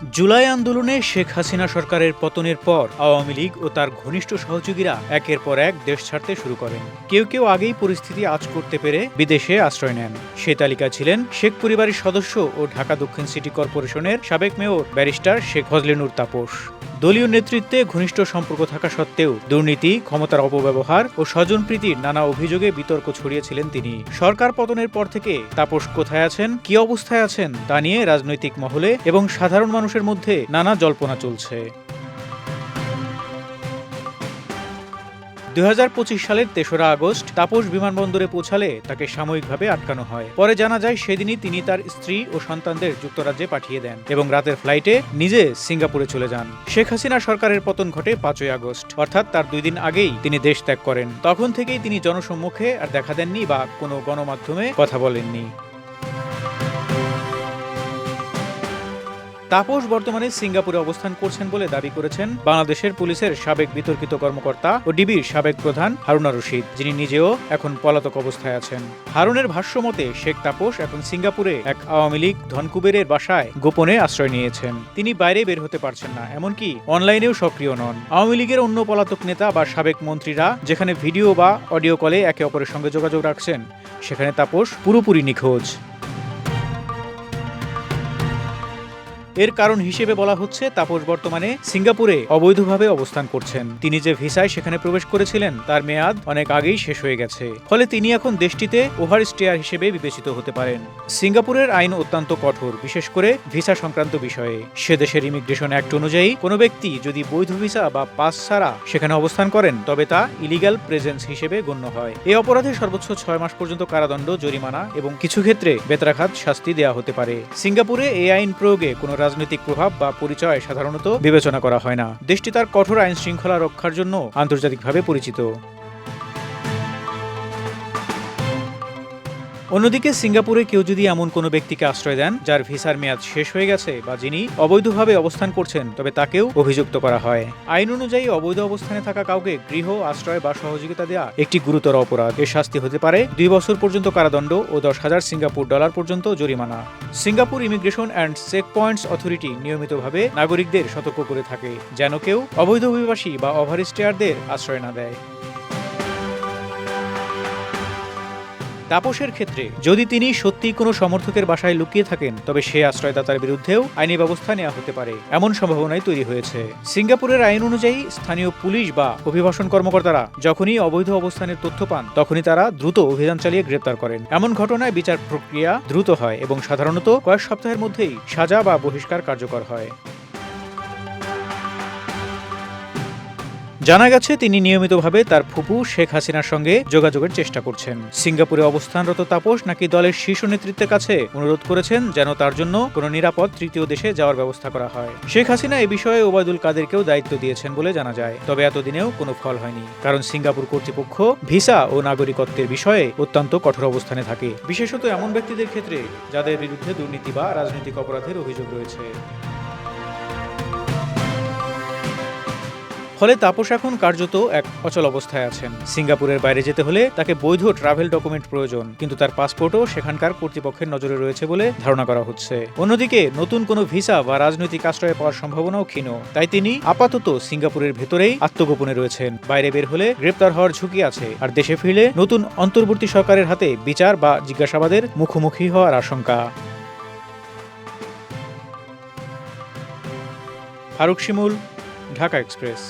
জুলাই আন্দোলনে শেখ হাসিনা সরকারের পতনের পর আওয়ামী লীগ ও তার ঘনিষ্ঠ সহযোগীরা একের পর এক দেশ ছাড়তে শুরু করেন। কেউ কেউ আগেই পরিস্থিতি আজ করতে পেরে বিদেশে আশ্রয় নেন। সে তালিকা ছিলেন শেখ পরিবারের সদস্য ও ঢাকা দক্ষিণ সিটি কর্পোরেশনের সাবেক মেয়র ব্যারিস্টার শেখ ফজলেনুর তাপস। দলীয় নেতৃত্বে ঘনিষ্ঠ সম্পর্ক থাকা সত্ত্বেও দুর্নীতি, ক্ষমতার অপব্যবহার ও স্বজনপ্রীতির নানা অভিযোগে বিতর্ক ছড়িয়েছিলেন তিনি। সরকার পতনের পর থেকে তাপস কোথায় আছেন, কি অবস্থায় আছেন তা নিয়ে রাজনৈতিক মহলে এবং সাধারণ মানুষের মধ্যে নানা জল্পনা চলছে। দু হাজার পঁচিশ সালের তেসরা আগস্ট তাপস বিমানবন্দরে পৌঁছালে তাকে সাময়িকভাবে আটকানো হয়। পরে জানা যায়, সেদিনই তিনি তার স্ত্রী ও সন্তানদের যুক্তরাজ্যে পাঠিয়ে দেন এবং রাতের ফ্লাইটে নিজে সিঙ্গাপুরে চলে যান। শেখ হাসিনা সরকারের পতন ঘটে পাঁচই আগস্ট, অর্থাৎ তার দুই দিন আগেই তিনি দেশ ত্যাগ করেন। তখন থেকেই তিনি জনসম্মুখে আর দেখা দেননি বা কোনো গণমাধ্যমে কথা বলেননি। তাপস বর্তমানে সিঙ্গাপুরে অবস্থান করছেন বলে দাবি করেছেন বাংলাদেশের পুলিশের সাবেক বিতর্কিত কর্মকর্তা ও ডিবির সাবেক প্রধান হারুনা রশিদ, যিনি নিজেও এখন পলাতক অবস্থায় আছেন। হারুনের ভাষ্য মতে, শেখ তাপস এখন সিঙ্গাপুরে এক আওয়ামী লীগ ধনকুবেরের বাসায় গোপনে আশ্রয় নিয়েছেন। তিনি বাইরে বের হতে পারছেন না, এমনকি অনলাইনেও সক্রিয় নন। আওয়ামী লীগের অন্য পলাতক নেতা বা সাবেক মন্ত্রীরা যেখানে ভিডিও বা অডিও কলে একে অপরের সঙ্গে যোগাযোগ রাখছেন, সেখানে তাপস পুরোপুরি নিখোঁজ। এর কারণ হিসেবে বলা হচ্ছে, তাপস বর্তমানে সিঙ্গাপুরে অবৈধভাবে অবস্থান করছেন। তিনি যে ভিসায় সেখানে প্রবেশ করেছিলেন, তার মেয়াদ অনেক আগেই শেষ হয়ে গেছে। ফলে তিনি এখন দেশটিতে ওভার স্টেয়ার হিসেবে বিবেচিত হতে পারেন। সিঙ্গাপুরের আইন অত্যন্ত কঠোর, বিশেষ করে ভিসা সংক্রান্ত বিষয়ে। সে দেশের ইমিগ্রেশন অ্যাক্ট অনুযায়ী কোনো ব্যক্তি যদি বৈধ ভিসা বা পাস ছাড়া সেখানে অবস্থান করেন, তবে তা ইলিগাল প্রেজেন্স হিসেবে গণ্য হয়। এই অপরাধে সর্বোচ্চ ছয় মাস পর্যন্ত কারাদণ্ড, জরিমানা এবং কিছু ক্ষেত্রে বেতরাঘাত শাস্তি দেওয়া হতে পারে। সিঙ্গাপুরে এই আইন প্রয়োগে কোনো রাজনৈতিক প্রভাব বা পরিচয় সাধারণত বিবেচনা করা হয় না। দেশটি তার কঠোর আইন শৃঙ্খলা রক্ষার জন্য আন্তর্জাতিকভাবে পরিচিত। অন্যদিকে সিঙ্গাপুরে কেউ যদি এমন কোনো ব্যক্তিকে আশ্রয় দেন, যার ভিসার মেয়াদ শেষ হয়ে গেছে বা যিনি অবৈধভাবে অবস্থান করছেন, তবে তাকেও অভিযুক্ত করা হয়। আইন অনুযায়ী অবৈধ অবস্থানে থাকা কাউকে গৃহ, আশ্রয় বা সহযোগিতা দেওয়া একটি গুরুতর অপরাধ। এর শাস্তি হতে পারে দুই বছর পর্যন্ত কারাদণ্ড ও দশ হাজার সিঙ্গাপুর ডলার পর্যন্ত জরিমানা। Singapore immigration and checkpoints authority নিয়মিতভাবে নাগরিকদের সতর্ক করে থাকে, যেন কেউ অবৈধ অভিবাসী বা ওভারস্টেয়ারদের আশ্রয় না দেয়। তাপসের ক্ষেত্রে যদি তিনি সত্যিই কোনো সমর্থকের বাসায় লুকিয়ে থাকেন, তবে সে আশ্রয়দাতার বিরুদ্ধেও আইনি ব্যবস্থা নেওয়া হতে পারে। এমন সম্ভাবনাই তৈরি হয়েছে। সিঙ্গাপুরের আইন অনুযায়ী স্থানীয় পুলিশ বা অভিবাসন কর্মকর্তারা যখনই অবৈধ অবস্থানের তথ্য পান, তখনই তারা দ্রুত অভিযান চালিয়ে গ্রেপ্তার করেন। এমন ঘটনায় বিচার প্রক্রিয়া দ্রুত হয় এবং সাধারণত কয়েক সপ্তাহের মধ্যেই সাজা বা বহিষ্কার কার্যকর হয়। জানা গেছে, তিনি নিয়মিতভাবে তার ফুপু শেখ হাসিনার সঙ্গে যোগাযোগের চেষ্টা করছেন। সিঙ্গাপুরে অবস্থানরত তাপস নাকি দলের শীর্ষ নেতৃত্বের কাছে অনুরোধ করেছেন যেন তার জন্য কোনো নিরাপদ তৃতীয় দেশে যাওয়ার ব্যবস্থা করা হয়। শেখ হাসিনা এ বিষয়ে ওবায়দুল কাদেরকেও দায়িত্ব দিয়েছেন বলে জানা যায়, তবে এতদিনেও কোনো ফল হয়নি। কারণ সিঙ্গাপুর কর্তৃপক্ষ ভিসা ও নাগরিকত্বের বিষয়ে অত্যন্ত কঠোর অবস্থানে থাকে। বিশেষত এমন ব্যক্তিদের ক্ষেত্রে যাদের বিরুদ্ধে দুর্নীতি বা রাজনৈতিক অপরাধের অভিযোগ রয়েছে। ফলে তাপস এখন কার্যত এক অচল অবস্থায় আছেন। সিঙ্গাপুরের বাইরে যেতে হলে তাকে বৈধ ট্রাভেল ডকুমেন্ট প্রয়োজন, কিন্তু তার পাসপোর্টও সেখানকার কর্তৃপক্ষের নজরে রয়েছে বলে ধারণা করা হচ্ছে। অন্যদিকে, নতুন কোনো ভিসা বা রাজনৈতিক আশ্রয় পাওয়ার সম্ভাবনাও ক্ষীণ। তাই তিনি আপাতত সিঙ্গাপুরের ভেতরেই আত্মগোপনে রয়েছেন। বাইরে বের হলে গ্রেপ্তার হওয়ার ঝুঁকি আছে, আর দেশে ফিরলে নতুন অন্তর্বর্তী সরকারের হাতে বিচার বা জিজ্ঞাসাবাদের মুখোমুখি হওয়ার আশঙ্কা। ফারুক শিমুল, ঢাকা এক্সপ্রেস।